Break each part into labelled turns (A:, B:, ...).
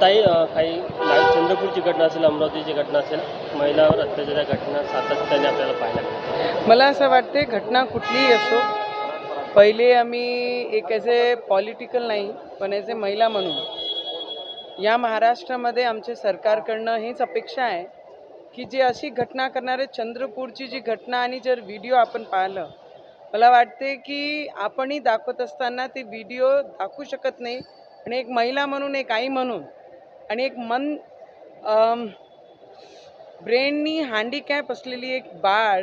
A: ताई काही चंद्रपूरची घटना असेल अमरावतीची घटना असेल महिलावर अत्याचार घटना सातत्याने आपल्याला पाहायला मिळतात.
B: मला असं वाटते घटना कुठलीही असो पहिले आम्ही एक ॲज पॉलिटिकल नाही पण ॲज ए महिला म्हणून या महाराष्ट्रामध्ये आमचे सरकारकडनं हीच अपेक्षा आहे की जे अशी घटना करणारे चंद्रपूरची जी घटना आणि जर व्हिडिओ आपण पाहिलं मला वाटते की आपणही दाखवत असताना ते व्हिडिओ दाखवू शकत नाही आणि एक महिला म्हणून एक आई म्हणून आणि एक मन ब्रेननी हँडिकॅप असलेली एक बाळ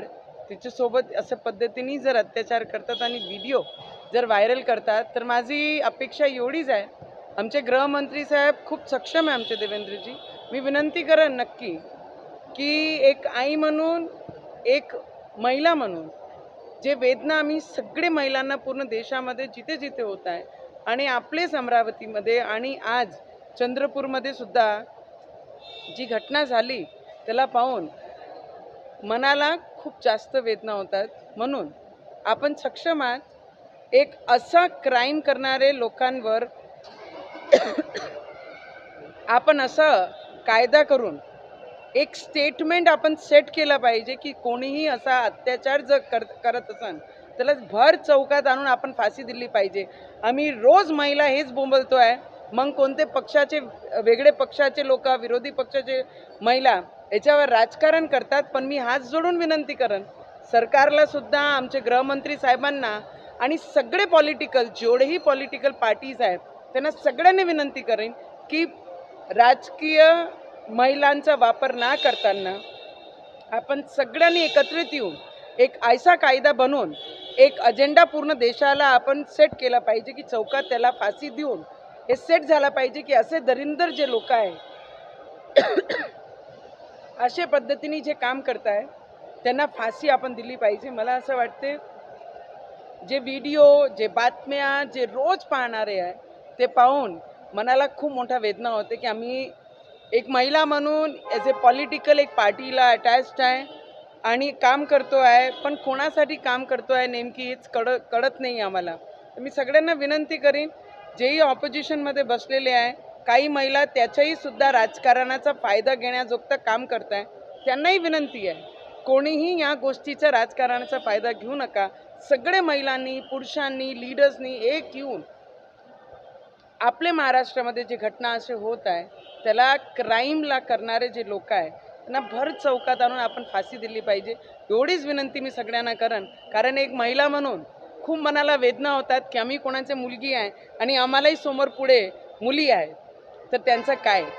B: तिच्यासोबत असं पद्धतीने जर अत्याचार करतात आणि व्हिडिओ जर व्हायरल करतात तर माझी अपेक्षा एवढीच आहे. आमचे गृहमंत्री साहेब खूप सक्षम आहे आमचे देवेंद्रजी. मी विनंती करेन नक्की की एक आई म्हणून एक महिला म्हणून जे वेदना आम्ही सगळे महिलांना पूर्ण देशामध्ये जिथे जिथे होत आहे आणि आपलेच अमरावतीमध्ये आणि आज चंद्रपूरमध्ये सुद्धा जी घटना झाली त्याला पाहून मनाला खूप जास्त वेदना होतात. म्हणून आपण सक्षम आहात एक असा क्राईम करणारे लोकांवर आपण असं कायदा करून एक स्टेटमेंट आपण सेट केलं पाहिजे की कोणीही असा अत्याचार जर कर करत असन त्याला भर चौकात आणून आपण फाशी दिली पाहिजे. आम्ही रोज महिला हेच बोंबलतो आहे मग कोणते पक्षाचे वेगळे पक्षाचे लोक विरोधी पक्षाचे महिला याच्यावर राजकारण करतात पण मी हात जोडून विनंती करेन. सरकारला सुद्धा आमचे गृहमंत्री साहेबांना आणि सगळे पॉलिटिकल जेवढेही पॉलिटिकल पार्टीज आहेत त्यांना सगळ्यांनी विनंती करेन की राजकीय महिलांचा वापर ना करताना आपण सगळ्यांनी एकत्रित येऊन एक ऐसा कायदा बनवून एक अजेंडा पूर्ण देशाला आपण सेट केला पाहिजे की चौकात त्याला फाशी देऊन हे सेट झाला पाहिजे की असे दरिंदर जे लोक आहे असे पद्धतीने जे काम करताय त्यांना फाशी आपण दिली पाहिजे. मला असं वाटते जे व्हिडिओ जे बातम्या जे रोज पाहणारे आहे ते पाहून मनाला खूप मोठा वेदना होते की आम्ही एक महिला म्हणून ॲज ए पॉलिटिकल एक पार्टीला अटॅच्ड आहे आणि काम करतो आहे पण कोणासाठी काम करतो आहे नेमकी हेच कळ कळत नाही आम्हाला. मी सगळ्यांना विनंती करीन जेही ऑपोजिशनमध्ये बसलेले आहे काही महिला त्याच्याही सुद्धा राजकारणाचा फायदा घेण्याजोगतं काम करत आहे त्यांनाही विनंती आहे कोणीही या गोष्टीचा राजकारणाचा फायदा घेऊ नका. सगळे महिलांनी पुरुषांनी लीडर्सनी एक येऊन आपले महाराष्ट्रामध्ये जी घटना असे होत आहे त्याला क्राईमला करणारे जे लोक आहे त्यांना भर चौकात आणून आपण फाशी दिली पाहिजे. एवढीच विनंती मी सगळ्यांना करेन. कारण एक महिला म्हणून खूप मनाला वेदना होतात की आम्ही कोणाची मुलगी आहे आणि आम्हालाही समोर पुढे मुली आहेत. तर त्यांचं काय?